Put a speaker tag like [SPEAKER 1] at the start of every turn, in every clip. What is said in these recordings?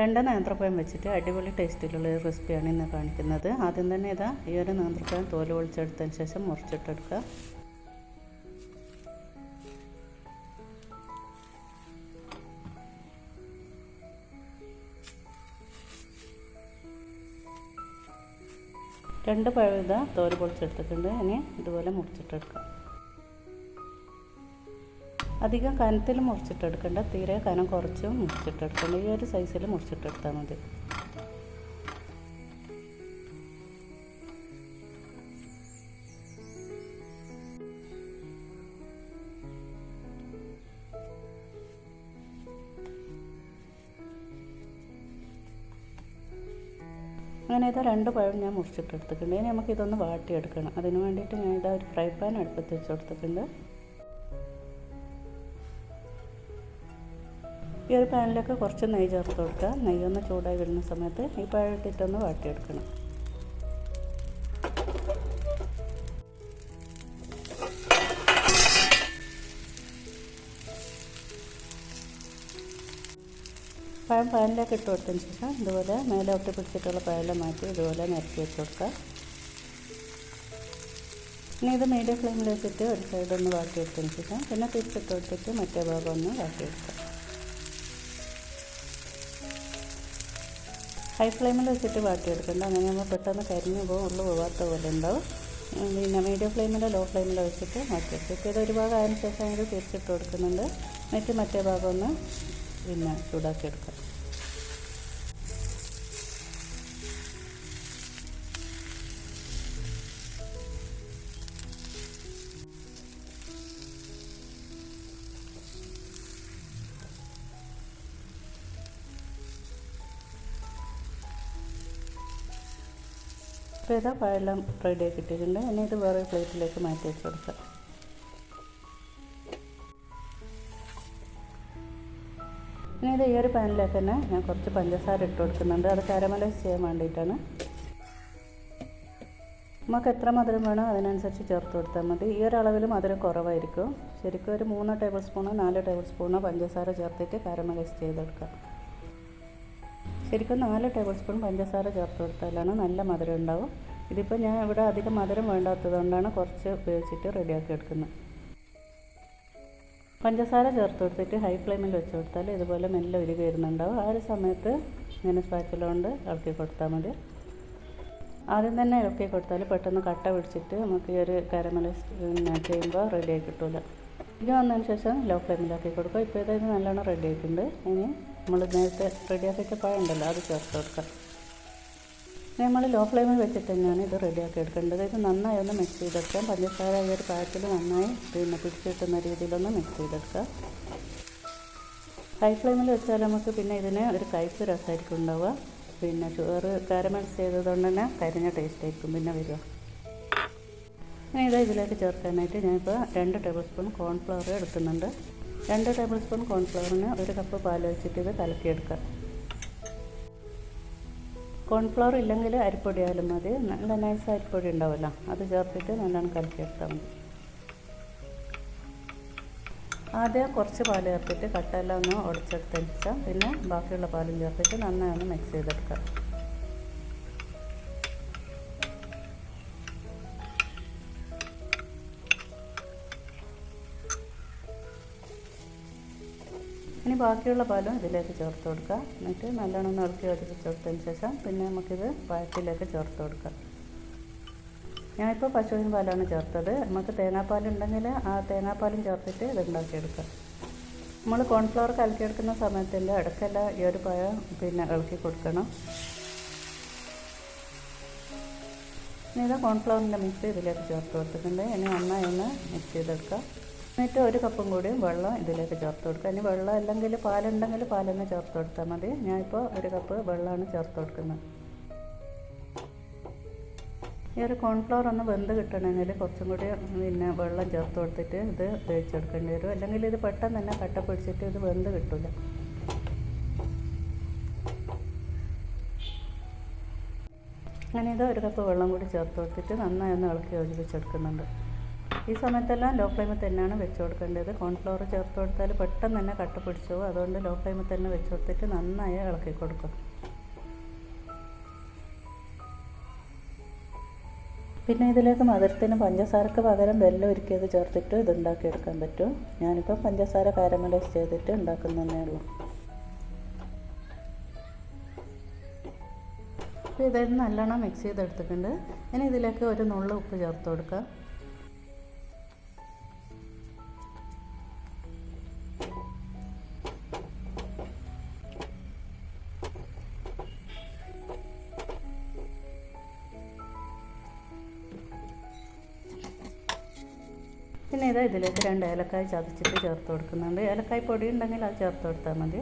[SPEAKER 1] രണ്ട് നേന്ത്രപ്പഴം വെച്ചിട്ട് അടിപൊളി ടേസ്റ്റിലുള്ള ഒരു റെസിപ്പിയാണ് ഇന്ന് കാണിക്കുന്നത്. ആദ്യം തന്നെ ഇതാ ഈ ഒരു നേന്ത്രപ്പഴം തോൽ ഒളിച്ചെടുത്തതിന് ശേഷം മുറിച്ചിട്ടെടുക്കുക. രണ്ട് പഴം ഇതാ തോൽ പൊളിച്ചെടുത്തിട്ടുണ്ട്. ഇനി ഇതുപോലെ മുറിച്ചിട്ടെടുക്കാം. അധികം കനത്തിൽ മുറിച്ചിട്ടെടുക്കണ്ട തീരെ കനം കുറച്ച് മുറിച്ചിട്ടെടുക്കണ്ട. ഈ ഒരു സൈസിൽ മുറിച്ചിട്ടെടുത്താൽ മതി. അങ്ങനെ ഇതാ രണ്ട് പഴം ഞാൻ മുറിച്ചിട്ടെടുത്തിട്ടുണ്ട്. ഇനി നമുക്ക് ഇതൊന്ന് വാട്ടിയെടുക്കണം. അതിന് വേണ്ടിയിട്ട് ഞാൻ ഇതാ ഒരു ഫ്രൈ പാൻ അടുപ്പത്ത് വെച്ച് കൊടുത്തിട്ടുണ്ട്. ഈ ഒരു പാനിലേക്ക് കുറച്ച് നെയ്യ് ചേർത്ത് കൊടുക്കുക. നെയ്യൊന്ന് ചൂടായി വരുന്ന സമയത്ത് ഈ പഴയിട്ടിട്ടൊന്ന് വാട്ടിയെടുക്കണം പഴം പാനിലേക്ക് ഇട്ട് കൊടുത്തതിന് ശേഷം ഇതുപോലെ മേലെ ഒട്ടി പിടിച്ചിട്ടുള്ള പഴമെല്ലാം മാറ്റി ഇതുപോലെ നിരത്തി വെച്ച് കൊടുക്കുക. ഇനി ഇത് മീഡിയം ഫ്ലെയിമിൽ വെച്ചിട്ട് ഒരു സൈഡ് ഒന്ന് വാട്ടിയെടുത്തതിന് ശേഷം പിന്നെ തിരിച്ചിട്ട് കൊടുത്തിട്ട് മറ്റേ ഭാഗം ഒന്ന് വാട്ടിയെടുക്കുക ഹൈ ഫ്ലെയിമിൽ വെച്ചിട്ട് വാട്ടിയെടുക്കണ്ട അങ്ങനെ നമ്മൾ പെട്ടെന്ന് കരിഞ്ഞു പോകും. ഉള്ളു പോവാത്ത പോലെ ഉണ്ടാവും. പിന്നെ മീഡിയം ഫ്ലെയിമിലോ ലോ ഫ്ലെയിമിലോ വെച്ചിട്ട് മാറ്റിയെടുക്കും ഇത് ഒരു ഭാഗം അതിന് ശേഷം ഇത് തിരിച്ചിട്ട് കൊടുക്കുന്നുണ്ട്. എന്നിട്ട് മറ്റേ ഭാഗം ഒന്ന് പിന്നെ ചൂടാക്കി എടുക്കാം. ഇപ്പോൾ ഇതാ പഴമെല്ലാം റെഡി കിട്ടിയിട്ടുണ്ട്. ഇനി ഇത് വേറെ പ്ലേറ്റിലേക്ക് മാറ്റി വെച്ച് കൊടുക്കാം. ഇനി ഇത് ഈ ഒരു പാനിലേക്ക് തന്നെ ഞാൻ കുറച്ച് പഞ്ചസാര ഇട്ട് കൊടുക്കുന്നുണ്ട്. അത് കാരമലൈസ് ചെയ്യാൻ വേണ്ടിയിട്ടാണ്. നമുക്ക് എത്ര മധുരം വേണോ അതിനനുസരിച്ച് ചേർത്ത് കൊടുത്താൽ മതി. ഈ അളവിൽ മധുരം കുറവായിരിക്കും. ശരിക്കും ഒരു മൂന്ന് ടേബിൾ സ്പൂണോ നാല് ടേബിൾ സ്പൂണോ പഞ്ചസാര ചേർത്തിട്ട് കാരമലൈസ് ചെയ്തെടുക്കാം. ശരിക്കും നാല് ടേബിൾ സ്പൂൺ പഞ്ചസാര ചേർത്ത് കൊടുത്താലാണ് നല്ല മധുരം ഉണ്ടാവും ഇതിപ്പോൾ ഞാൻ ഇവിടെ അധികം മധുരം വേണ്ടാത്തത് കൊണ്ടാണ് കുറച്ച് ഉപയോഗിച്ചിട്ട് റെഡിയാക്കി എടുക്കുന്നത്. പഞ്ചസാര ചേർത്ത് കൊടുത്തിട്ട് ഹൈ ഫ്ലെയിമിൽ വെച്ച് കൊടുത്താൽ ഇതുപോലെ മെല്ലെ ഉരുകി വരുന്നുണ്ടാവും. ആ ഒരു സമയത്ത് ഇങ്ങനെ സ്പാച്ചില കൊണ്ട് ഇളക്കി കൊടുത്താൽ മതി. ആദ്യം തന്നെ ഇളക്കി കൊടുത്താൽ പെട്ടെന്ന് കട്ട പിടിച്ചിട്ട് നമുക്ക് ഈ ഒരു കാരമലൈസ് ചെയ്യുമ്പോൾ റെഡിയായി കിട്ടില്ല ഇത് വന്നതിന് ശേഷം ലോ ഫ്ലെയിമിലാക്കി കൊടുക്കുക. ഇപ്പോൾ ഇതായത് നല്ലോണം റെഡിയായിട്ടുണ്ട് ഇനി നമ്മൾ നേരത്തെ റെഡിയാക്കിയിട്ട് പഴം ഉണ്ടല്ലോ അത് ചേർത്ത് കൊടുക്കാം. നമ്മൾ ലോ ഫ്ലെയിമിൽ വെച്ചിട്ട് തന്നെയാണ് ഇത് റെഡിയാക്കി എടുക്കേണ്ടത്. ഇത് നന്നായി ഒന്ന് മിക്സ് ചെയ്തെടുക്കാം. പഞ്ചസാര ഈ ഒരു പായത്തിൽ നന്നായി പിന്നെ പിടിച്ചിട്ടുന്ന രീതിയിലൊന്ന് മിക്സ് ചെയ്തെടുക്കാം. ഹൈ ഫ്ലെയിമിൽ വെച്ചാൽ നമുക്ക് പിന്നെ ഇതിന് ഒരു കയ്പ്പ് രസമായിരിക്കും ഉണ്ടാവുക. പിന്നെ ചോറ് കാരമൽസ് ചെയ്തതുകൊണ്ട് തന്നെ കരിഞ്ഞ ടേസ്റ്റ് ആയിരിക്കും പിന്നെ വരിക. ഇനി ഇത് ഇതിലേക്ക് ചേർക്കാനായിട്ട് ഞാനിപ്പോൾ രണ്ട് ടേബിൾ സ്പൂൺ കോൺഫ്ലവർ എടുക്കുന്നുണ്ട്. രണ്ട് ടേബിൾ സ്പൂൺ കോൺഫ്ലവറിന് ഒരു കപ്പ് പാൽ വെച്ചിട്ട് ഇത് കലക്കിയെടുക്കുക. കോൺഫ്ലവർ ഇല്ലെങ്കിൽ അരിപ്പൊടി ആയാലും മതി. നല്ല നൈസ് അരിപ്പൊടി ഉണ്ടാവുമല്ലോ. അത് ചേർത്തിട്ട് നല്ലോണം കലക്കിയെടുത്താൽ മതി. ആദ്യം കുറച്ച് പാൽ ചേർത്തിട്ട് കട്ടെല്ലാം ഒന്ന് ഉടച്ചെടുത്തതിന് ശേഷം പിന്നെ ബാക്കിയുള്ള പാലും ചേർത്തിട്ട് നന്നായി ഒന്ന് മിക്സ് ചെയ്തെടുക്കുക. ബാക്കിയുള്ള പാലും ഇതിലേക്ക് ചേർത്ത് കൊടുക്കുക. എന്നിട്ട് നല്ലോണം ഇളക്കി യോജിപ്പിച്ച് കൊടുത്തതിന് ശേഷം പിന്നെ നമുക്കിത് പഴത്തിലേക്ക് ചേർത്ത് കൊടുക്കാം ഞാനിപ്പോൾ പശുവിൻ പാലാണ് ചേർത്തത്. നമുക്ക് തേങ്ങാപ്പാലുണ്ടെങ്കിൽ ആ തേങ്ങാപ്പാലും ചേർത്തിട്ട് ഇത് ഉണ്ടാക്കിയെടുക്കാം നമ്മൾ കോൺഫ്ലവർ കലക്കിയെടുക്കുന്ന സമയത്തിന്റെ ഇടയ്ക്കെല്ലാം ഈ ഒരു പഴം പിന്നെ ഇളക്കി കൊടുക്കണം. ഇനി ഇത് കോൺഫ്ലവറിന്റെ മിക്സ് ഇതിലേക്ക് ചേർത്ത് കൊടുത്തിട്ടുണ്ട്. ഇനി നന്നായി ഒന്ന് മിക്സ് ചെയ്തെടുക്കാം എന്നിട്ട് ഒരു കപ്പും കൂടി വെള്ളം ഇതിലേക്ക് ചേർത്ത് കൊടുക്കുക. ഇനി വെള്ളം അല്ലെങ്കിൽ പാലുണ്ടെങ്കിൽ പാലന്നെ ചേർത്ത് കൊടുത്താൽ മതി. ഞാനിപ്പോൾ ഒരു കപ്പ് വെള്ളമാണ് ചേർത്ത് കൊടുക്കുന്നത്. ഈ ഒരു കോൺഫ്ലവർ ഒന്ന് വെന്ത് കിട്ടണമെങ്കിൽ കുറച്ചും കൂടി പിന്നെ വെള്ളം ചേർത്ത് കൊടുത്തിട്ട് ഇത് വേവിച്ചെടുക്കേണ്ടി വരും. അല്ലെങ്കിൽ ഇത് പെട്ടെന്ന് തന്നെ കട്ട പിടിച്ചിട്ട് ഇത് വെന്ത് കിട്ടില്ല അങ്ങനെ ഇത് ഒരു കപ്പ് വെള്ളം കൂടി ചേർത്ത് കൊടുത്തിട്ട് നന്നായി ഒന്ന് ഇളക്കി യോജിപ്പിച്ചെടുക്കുന്നുണ്ട്. ഈ സമയത്തെല്ലാം ലോ ഫ്ലെയിമിൽ തന്നെയാണ് വെച്ച് കൊടുക്കേണ്ടത്. കോൺഫ്ലവർ ചേർത്ത് കൊടുത്താൽ പെട്ടെന്ന് തന്നെ കട്ട പിടിച്ചു അതുകൊണ്ട് ലോ ഫ്ലെയിമിൽ തന്നെ വെച്ച് കൊടുത്തിട്ട് നന്നായി ഇളക്കി കൊടുക്കും. പിന്നെ ഇതിലേക്ക് മധുരത്തിന് പഞ്ചസാരക്ക് പകരം വെല്ലം ഒരുക്കിയത് ചേർത്തിട്ട് ഇത് ഉണ്ടാക്കിയെടുക്കാൻ പറ്റും. ഞാനിപ്പോൾ പഞ്ചസാര കാരമലൈസ് ചെയ്തിട്ട് ഉണ്ടാക്കുന്നതന്നെ ഉള്ളൂ. ഇതായിട്ട് നല്ലോണം മിക്സ് ചെയ്തെടുത്തിട്ടുണ്ട്. ഇനി ഇതിലേക്ക് ഒരു നുള്ളു ഉപ്പ് ചേർത്ത് കൊടുക്കാം. പിന്നെ ഇതാ ഇതിലേക്ക് രണ്ട് ഏലക്കായ ചതച്ചിട്ട് ചേർത്ത് കൊടുക്കുന്നുണ്ട്. ഏലക്കായ പൊടി ഉണ്ടെങ്കിൽ അത് ചേർത്ത് കൊടുത്താൽ മതി.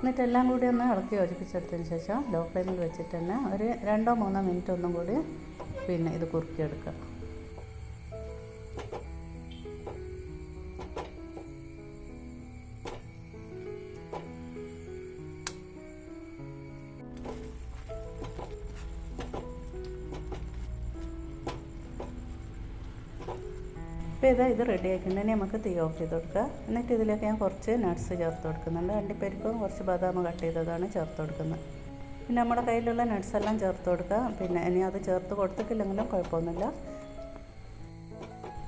[SPEAKER 1] എന്നിട്ട് എല്ലാം കൂടി ഒന്ന് ഇളക്കി യോജിപ്പിച്ചെടുത്തതിന് ശേഷം ലോ ഫ്ലെയിമിൽ വെച്ചിട്ട് തന്നെ ഒരു രണ്ടോ മൂന്നോ മിനിറ്റ് ഒന്നും കൂടി പിന്നെ ഇത് കുറുക്കിയെടുക്കുക. ഇപ്പോൾ ഇതാ ഇത് റെഡി ആക്കുന്നതിന് നമുക്ക് തീ ഓഫ് ചെയ്ത് കൊടുക്കുക. എന്നിട്ട് ഇതിലേക്ക് ഞാൻ കുറച്ച് നട്ട്സ് ചേർത്ത് കൊടുക്കുന്നുണ്ട്. അണ്ടിപ്പരിപ്പും കുറച്ച് ബദാം കട്ട് ചെയ്തതാണ് ചേർത്ത് കൊടുക്കുന്നത്. പിന്നെ നമ്മുടെ കയ്യിലുള്ള നട്ട്സ് എല്ലാം ചേർത്ത് കൊടുക്കുക. പിന്നെ ഇനി അത് ചേർത്ത് കൊടുത്തിട്ടില്ലെങ്കിലും കുഴപ്പമൊന്നുമില്ല.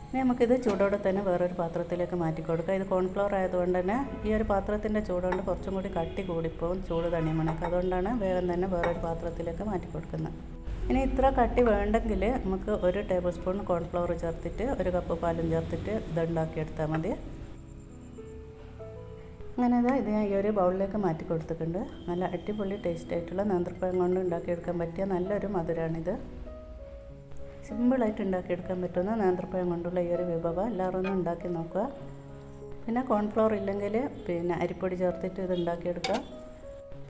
[SPEAKER 1] ഇനി നമുക്കിത് ചൂടോടെ തന്നെ വേറൊരു പാത്രത്തിലേക്ക് മാറ്റി കൊടുക്കുക. ഇത് കോൺഫ്ലവർ ആയതുകൊണ്ട് തന്നെ ഈ ഒരു പാത്രത്തിന്റെ ചൂടുകൊണ്ട് കുറച്ചും കൂടി കട്ടി കൂടിപ്പോവും. ചൂട് തണിയുമണക്ക് അതുകൊണ്ടാണ് വേഗം തന്നെ വേറൊരു പാത്രത്തിലേക്ക് മാറ്റി കൊടുക്കുന്നത്. ഇനി ഇത്ര കട്ടി വേണ്ടെങ്കിൽ നമുക്ക് ഒരു ടേബിൾ സ്പൂൺ കോൺഫ്ലവർ ചേർത്തിട്ട് ഒരു കപ്പ് പാലും ചേർത്തിട്ട് ഇത് ഉണ്ടാക്കിയെടുത്താൽ മതി. അങ്ങനെ ഇതാ ഇത് ഞാൻ ഈ ഒരു ബൗളിലേക്ക് മാറ്റി കൊടുത്തിട്ടുണ്ട്. നല്ല അടിപൊളി ടേസ്റ്റ് ആയിട്ടുള്ള നേന്ത്രപ്പഴം കൊണ്ട് ഉണ്ടാക്കിയെടുക്കാൻ പറ്റിയ നല്ലൊരു മധുരമാണിത് സിമ്പിളായിട്ട് ഉണ്ടാക്കിയെടുക്കാൻ പറ്റുന്ന നേന്ത്രപ്പഴം കൊണ്ടുള്ള ഈ ഒരു വിഭവം എല്ലാവരും ഒന്ന് ഉണ്ടാക്കി നോക്കുക. പിന്നെ കോൺഫ്ലവർ ഇല്ലെങ്കിൽ പിന്നെ അരിപ്പൊടി ചേർത്തിട്ട് ഇത് ഉണ്ടാക്കിയെടുക്കുക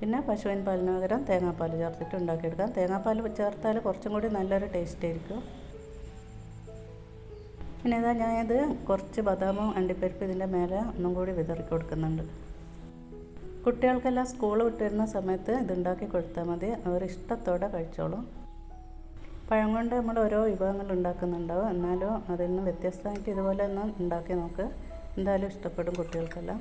[SPEAKER 1] പിന്നെ പശുവിൻ പാലിന് പകരം തേങ്ങാപ്പാൽ ചേർത്തിട്ട് ഉണ്ടാക്കിയെടുക്കാം. തേങ്ങാപ്പാൽ ചേർത്താൽ കുറച്ചും കൂടി നല്ലൊരു ടേസ്റ്റ് ആയിരിക്കും. പിന്നെ ഇതാ ഞാനത് കുറച്ച് ബദാമും അണ്ടിപ്പരിപ്പ് ഇതിന്റെ മേലെ ഒന്നും കൂടി വിതറി കൊടുക്കുന്നുണ്ട്. കുട്ടികൾക്കെല്ലാം സ്കൂൾ വിട്ട് വരുന്ന സമയത്ത് ഇതുണ്ടാക്കി കൊടുത്താൽ മതി. അവർ ഇഷ്ടത്തോടെ കഴിച്ചോളും. പഴം കൊണ്ട് നമ്മൾ ഓരോ വിഭവങ്ങൾ ഉണ്ടാക്കുന്നുണ്ടാവും. എന്നാലും അതിൽ നിന്ന് വ്യത്യസ്തമായിട്ട് ഇതുപോലെ ഒന്ന് ഉണ്ടാക്കി നോക്ക്. എന്തായാലും ഇഷ്ടപ്പെടും കുട്ടികൾക്കെല്ലാം.